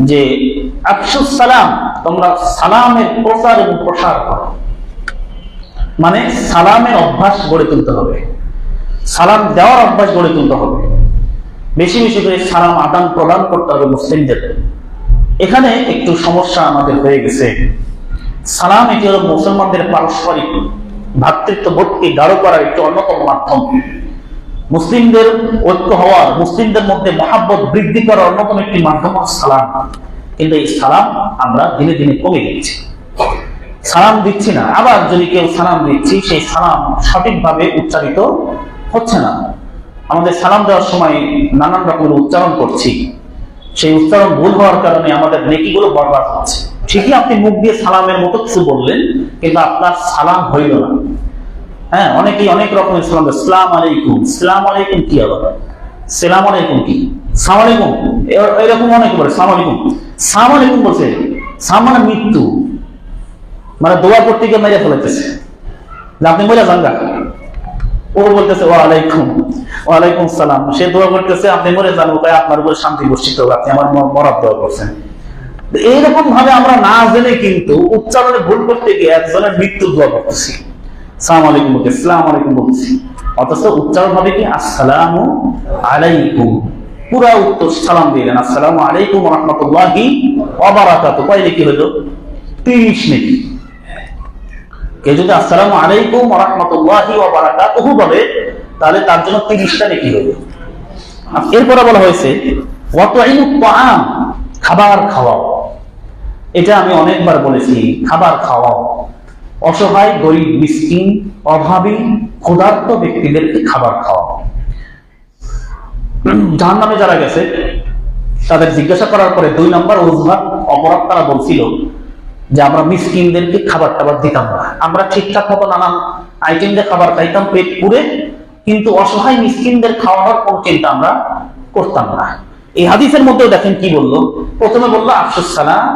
যে আফসুস সালাম, তোমরা সালামের প্রচার এবং প্রসার করো। মানে সালামের অভ্যাস গড়ে তুলতে হবে। সালাম দেওয়ার অভ্যাস গড়ে তুলতে হবে। বেশি বেশি করে সালাম আদান প্রদান করতে হবে মুসলিমদের। এখানে একটু সমস্যা আমাদের হয়ে গেছে। সালাম এটি হলো মুসলমানদের পারস্পরিক ভ্রাতৃত্ব বোধকে গাঢ় করার একটি অন্যতম মাধ্যম। মুসলিমদের ঐক্য হওয়ার, মুসলিমদের মধ্যে মহাব্বত বৃদ্ধি করার অন্যতম একটি মাধ্যম সালাম। কিন্তু এই সালাম আমরা দিনে দিনে কমে দিচ্ছি সালাম দিচ্ছি না। আবার যদি কেউ সালাম দিচ্ছি, সেই সালাম সঠিকভাবে উচ্চারিত হচ্ছে না। আমাদের সালাম দেওয়ার সময় নানান রকমের উচ্চারণ করছি। সেই উচ্চারণ ভুল হওয়ার কারণে আমাদের নেকিগুলো বরবাদ হচ্ছে। ঠিকই আপনি মুখ দিয়ে সালামের মতো কিছু বললেন, কিন্তু আপনার সালাম হইল না। হ্যাঁ অনেকেই অনেক রকমের সালাম দেয়। সালাম আলাইকুম। সালাম আলাইকুম কি আবার? সালাম আলাইকুম কি? সালাম আলাইকুম। এরকম অনেকে বলে, সালাম আলাইকুম। সালাম আলাইকুম বলছে মানে মৃত্যু। মানে দোয়া করতে গিয়ে মেরে ফেলাইতেছে। আপনি মরে যান গা। ও বলতেছে, ওয়ালাইকুম ওয়ালাইকুম সালাম। সে দোয়া করতেছে, আপনি মরে যান। ওটাই আপনার উপর শান্তি বর্ষিত হোক, আপনি আমার মরার দোয়া করছেন। এইরকম ভাবে আমরা না জেনে কিন্তু উচ্চারণে ভুল করতে গিয়ে একজনের মৃত্যু দোয়া করতেছি। সালাম আলাইকুম বলতে সালাম আলাইকুম বলতেছি অথচ উচ্চারণ হবে কি? আসসালামু আলাইকুম। পুরা উত্তর সালাম দিলেন আসসালামু আলাইকুম রহমতুল্লাহি ওয়াবারাকাতু কয়লে কি হলো? 30 নেকি কেউ যদি আসসালামু আলাইকুম রহমতুল্লাহি ওয়াবারাকাতুহু বলে, তাহলে তার জন্য 30টা নেকি হলো। এরপরে বলা হয়েছে খাবার খাওয়াও। এটা আমি অনেকবার বলেছি, খাবার খাওয়াও। অসহায়, গরিব, মিসকিন, অভাবী, ক্ষুধার্ত ব্যক্তিদেরকে খাবার খাওয়াও জাহান নামে যারা গেছে, তাদের জিজ্ঞাসা করার পরে দুই নম্বর অজুহাত, অপরাধ তারা বলছিল যে আমরা মিসকিনদেরকে খাবার টাবার দিতাম না। আমরা ঠিকঠাক মতো নানান আইটেম দিয়ে খাবার খাইতাম, পেট পুরে কিন্তু অসহায় মিসকিনদের খাওয়ানোর কোন চিন্তা আমরা করতাম না। এই হাদিসের মধ্যেও দেখেন কি বলল? প্রথমে বলল, আফসুস সালাম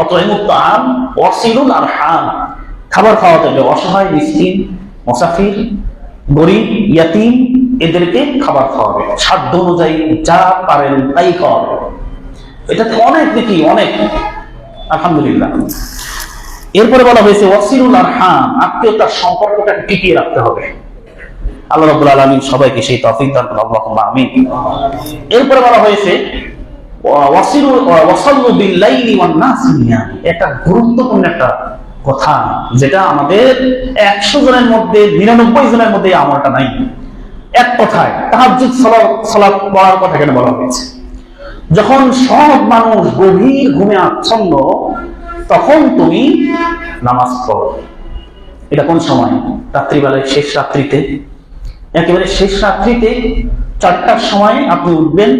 অতএমুত্তাম অসিলুল আর হাম খাবার খাওয়াতে হবে। অসহায়, মিসকিন, মুসাফির, গরিব, ইয়াতিম, এদেরকে খাবার খাওয়াবে। সাধ্য অনুযায়ী যা পারেন তাই খাওয়াবে। এটাতে অনেক নাকি অনেক। আলহামদুলিল্লাহ। এরপরে বলা হয়েছে, ওয়াসিরুল আরহাম, আত্মীয়তার সম্পর্কটা টিকিয়ে রাখতে হবে। আল্লাহ রাব্বুল আলামিন সবাইকে সেই তৌফিক দান করুন। আল্লাহুম্মা আমিন। এরপরে বলা হয়েছে, ওয়া- ওয়াসিরু ওয়া- ওয়াসাল্লু বিল-লাইলি নিয়াম। এটা গুরুত্বপূর্ণ একটা কথা যেটা আমাদের একশো জনের মধ্যে, নিরানব্বই জনের মধ্যে আমলটা নাই। এক কথায়, তাহাজ্জুদ সালাত সালাত পড়ার কথা এখানে বলা হয়েছে। যখন সব মানুষ গভীর ঘুমে আচ্ছন্ন, তখন তুমি নামাজ পড়ো। এটা কোন সময়? রাত্রিবেলায়, শেষ রাত্রিতে? একেবারে শেষ রাত্রিতে, চারটার সময় আপনি উঠবেন,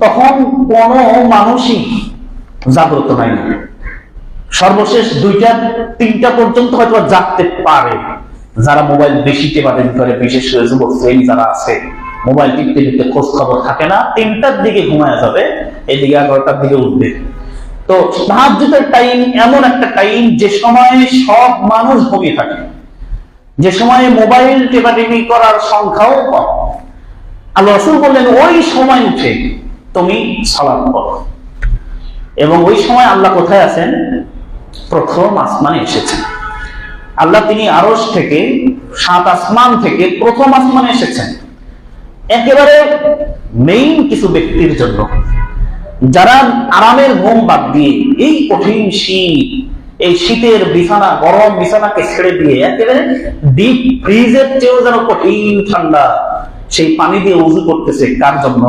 তখন কোনো মানুষই জাগ্রত নাই। সর্বশেষ দুইটা, তিনটা পর্যন্ত হয়তো জাগতে পারে। যারা মোবাইল বেশি টেপাটেন করে বিশেষ করে যুবক শ্রেণি যারা আছে, মোবাইল টিপতে টিপতে খোঁজ খবর থাকে না, তিনটার দিকে ঘুমায় যাবে, এদিকে এগারোটার দিকে উঠবে। তো তাহাজ্জুদের টাইম এমন একটা টাইম যে সময় সব মানুষ ঘুমিয়ে থাকে। যে সময়ে মোবাইল টেপাটেপি করার সংখ্যাও কম। আল্লাহ রসুল বললেন, ওই সময় উঠে তুমি সালাম করো এবং ওই সময় আল্লাহ কোথায় আছেন? প্রথম আসমানে এসেছেন। আল্লাহ তিনি আরস থেকে সাত আসমান থেকে প্রথম আসমানে এসেছেন। একেবারে মেইন কিছু ব্যক্তির জন্য। যারা আরামের ঘুম বাদ দিয়ে এই কঠিন শীত, এই শীতের বিছানা, গরম বিছানাকে ছেড়ে দিয়ে একেবারে ডিপ ফ্রিজের চেয়েও যেন কঠিন ঠান্ডা, সেই পানি দিয়ে উজু করতেছে কার জন্য?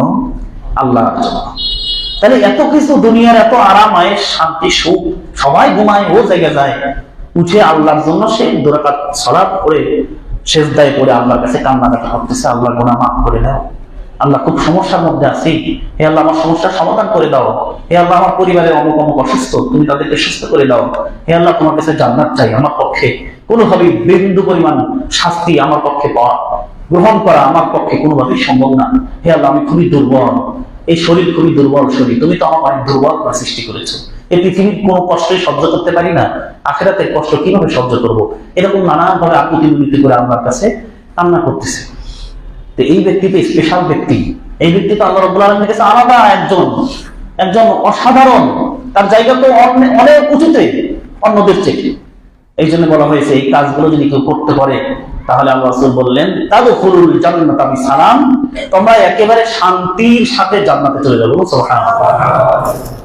আল্লাহর জন্য। তাহলে এত কিছু দুনিয়ার এত আরাম, আয়েস, শান্তি, সুখ, সবাই ঘুমায়, ও জায়গায় যায়। উঠে আল্লাহর জন্য সে দুরাকাত সলাপ করে শেষ দায় পড়ে আল্লাহর কাছে কান্নাকাটা করতেছে, আল্লাহ গোনা মাফ করে দাও। আল্লাহ খুব সমস্যার মধ্যে আছি। হে আল্লাহ, আমার সমস্যার সমাধান করে দাও। হে আল্লাহ, আমার পরিবারের অমুক অমুক অসুস্থ, তুমি তাদেরকে সুস্থ করে দাও। হে আল্লাহ, তোমার কাছে জান্নাত চাই, আমার পক্ষে। কোনোভাবেই বিন্দু পরিমাণ শাস্তি আমার পক্ষে পাওয়া, গ্রহণ করা আমার পক্ষে কোনোভাবেই সম্ভব না। হে আল্লাহ, আমি খুবই দুর্বল। এই শরীর খুবই দুর্বল শরীর। তুমি তো আমার দুর্বল করে সৃষ্টি করেছ। এই পৃথিবীর কোনো কষ্টই সহ্য করতে পারি না। আখেরাতের কষ্ট কীভাবে সহ্য করব? এরকম নানান ভাবে আকুতি মিনতি করে আমার কাছে কান্না করতেছে। তো এই ব্যক্তি তো স্পেশাল ব্যক্তি। এই ব্যক্তি তো আল্লাহ রব্বুল আলমের কাছে আলাদা একজন। একজন অসাধারণ। তার জায়গা তো অনে- অনেক উঁচুতে, অন্যদের থেকে এই জন্য বলা হয়েছে, এই কাজগুলো যদি কেউ করতে পারে তাহলে আল্লাহ রাসূল বললেন জান্নাত আমি সালাম। তোমরা একেবারে শান্তির সাথে জান্নাতে চলে যাব। সুবহানাল্লাহ।